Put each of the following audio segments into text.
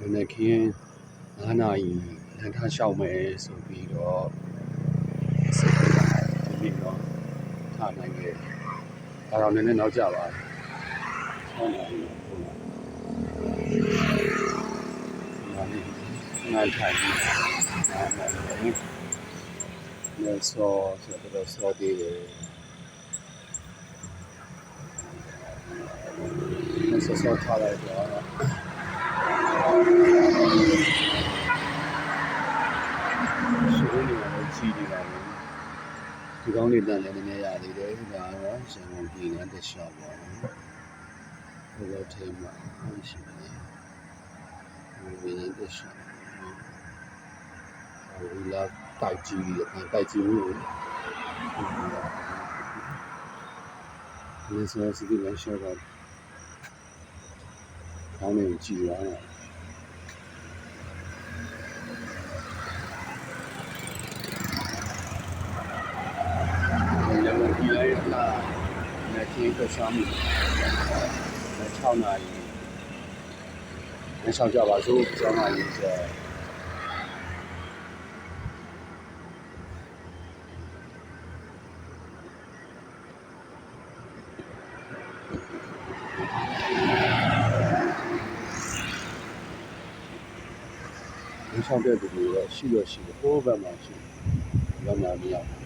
မနေ့ကင်း9နာရီလမ်းထားလျှောက်မယ်ဆိုပြီးတော့စိတ်ကဒီနေ့တော့ထားနိုင်ခဲ့ဒါတော့နည်းနည်းနောက်ကျပါတယ်6နာရီပုံမှန်ဒီနေ့နိုင်ထိုင်ပြီးနိုင်မယ်လေဆောဆိုတော့ဆောသေးတယ်ဆောဆောထားလိုက်တော့ နေတာလည်းကြီးနေတာပဲဒီကောင်းလေးတန်လည်းနည်းနည်းရသေးတယ်ဒါကတော့ရန်ကုန်ပြည်နယ်တစ်လျှောက်ပါဘယ်လိုထိမှာရှိလဲဒီနေ့တစ်လျှောက်ဟိုလာတိုက်ကြီးတိုက်ကြီးမျိုးဒီဆိုစီဒီလမ်းလျှောက်တော့ကောင်းနေကြည့်ရအောင် 一个人呐，来做一个项目，来唱那一，来唱叫吧，就叫那一个。上边就是那个洗了洗的，后边嘛是，原来的样子。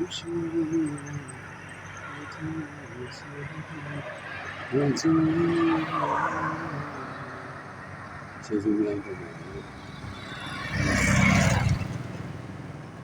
不是因为我不停地流血不是因为我不